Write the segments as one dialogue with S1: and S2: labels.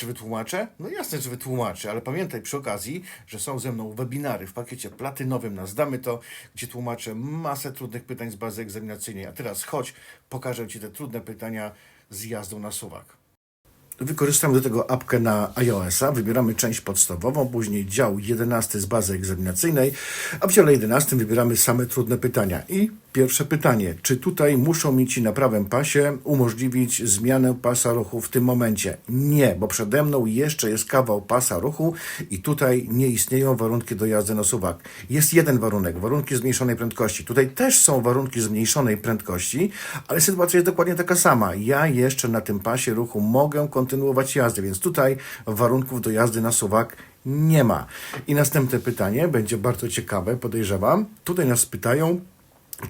S1: Czy wytłumaczę? No jasne, że wytłumaczę, ale pamiętaj przy okazji, że są ze mną webinary w pakiecie platynowym na Zdamy to, gdzie tłumaczę masę trudnych pytań z bazy egzaminacyjnej. A teraz chodź, pokażę Ci te trudne pytania z jazdą na suwak. Wykorzystamy do tego apkę na iOS-a, wybieramy część podstawową, później dział 11 z bazy egzaminacyjnej, a w dziale 11 wybieramy same trudne pytania. I pierwsze pytanie, czy tutaj muszą mi ci na prawym pasie umożliwić zmianę pasa ruchu w tym momencie? Nie, bo przede mną jeszcze jest kawał pasa ruchu i tutaj nie istnieją warunki do jazdy na suwak. Jest jeden warunek, warunki zmniejszonej prędkości. Tutaj też są warunki zmniejszonej prędkości, ale sytuacja jest dokładnie taka sama. Ja jeszcze na tym pasie ruchu mogę kontynuować jazdę, więc tutaj warunków do jazdy na suwak nie ma. I następne pytanie będzie bardzo ciekawe, podejrzewam. Tutaj nas pytają,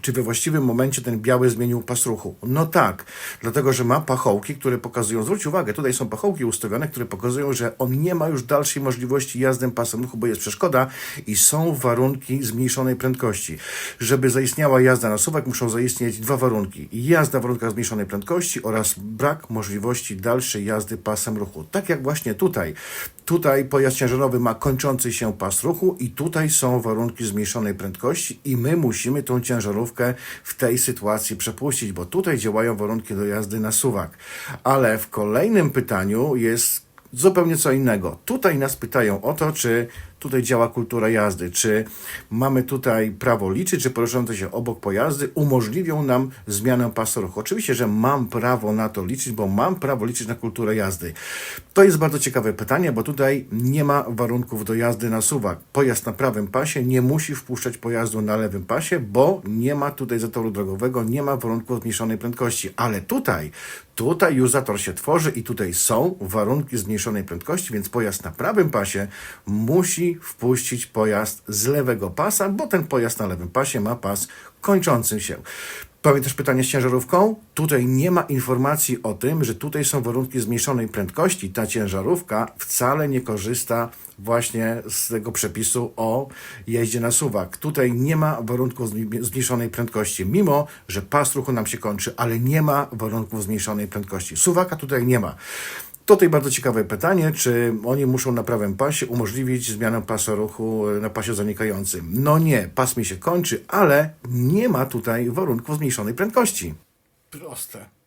S1: czy we właściwym momencie ten biały zmienił pas ruchu? No tak, dlatego że ma pachołki, które pokazują, zwróć uwagę, tutaj są pachołki ustawione, które pokazują, że on nie ma już dalszej możliwości jazdy pasem ruchu, bo jest przeszkoda i są warunki zmniejszonej prędkości. Żeby zaistniała jazda na suwak, muszą zaistnieć dwa warunki. Jazda w warunkach zmniejszonej prędkości oraz brak możliwości dalszej jazdy pasem ruchu. Tak jak właśnie tutaj. Tutaj pojazd ciężarowy ma kończący się pas ruchu i tutaj są warunki zmniejszonej prędkości i my musimy tą ciężarówkę w tej sytuacji przepuścić, bo tutaj działają warunki do jazdy na suwak. Ale w kolejnym pytaniu jest zupełnie co innego. Tutaj nas pytają o to, czy tutaj działa kultura jazdy, czy mamy tutaj prawo liczyć, że poruszające się obok pojazdy umożliwią nam zmianę pasu ruchu. Oczywiście, że mam prawo na to liczyć, bo mam prawo liczyć na kulturę jazdy. To jest bardzo ciekawe pytanie, bo tutaj nie ma warunków do jazdy na suwak. Pojazd na prawym pasie nie musi wpuszczać pojazdu na lewym pasie, bo nie ma tutaj zatoru drogowego, nie ma warunków zmniejszonej prędkości. Ale tutaj, tutaj już zator się tworzy i tutaj są warunki zmniejszonej prędkości, więc pojazd na prawym pasie musi wpuścić pojazd z lewego pasa, bo ten pojazd na lewym pasie ma pas kończący się. Pamiętasz pytanie z ciężarówką? Tutaj nie ma informacji o tym, że tutaj są warunki zmniejszonej prędkości. Ta ciężarówka wcale nie korzysta właśnie z tego przepisu o jeździe na suwak. Tutaj nie ma warunków zmniejszonej prędkości, mimo że pas ruchu nam się kończy, ale nie ma warunków zmniejszonej prędkości. Suwaka tutaj nie ma. Tutaj bardzo ciekawe pytanie, czy oni muszą na prawym pasie umożliwić zmianę pasa ruchu e, na pasie zanikającym. No nie, pas mi się kończy, ale nie ma tutaj warunków zmniejszonej prędkości. Proste.